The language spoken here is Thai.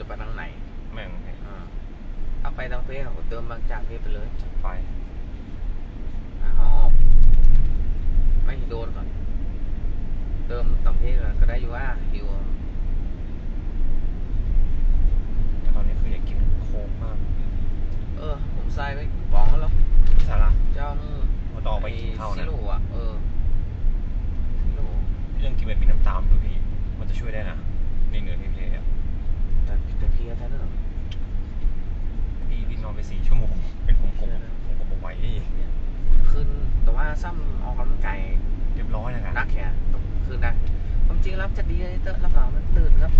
จะไปทางไหนแม่งพี่อ่าถ้าไปทางเพชรเราเติมบางจากเพชรไปเลยจัดไปถ้าเราออก ไม่โดนก่อน เติมต่างเพศก็ได้อยู่ว่าหิวแต่ตอนนี้คืออยากกินโค้กมากเออ ผมใส่ไปป๋องแล้วสาระเจ้ามือเราต้องออกไปกินข้าวซินะโร่อะเออซิโร่เรื่องกินแบบมีน้ำตาลดูพี่มันจะช่วยได้นะ ในเหนือเพลียๆอะแต่แต่เพลียแท้นั่นหรอพี่พี่นอนไปสี่ชั่วโมง เป็นผมผมผมผมบอกไหวพี่คืนแต่ว่าซ้ำออกกำลังกายเรียบร้อยแล้วกันนักแขนตกคืนได้ความจริงแล้วจะดีเลยเตอะรับรองมันตื่นครับ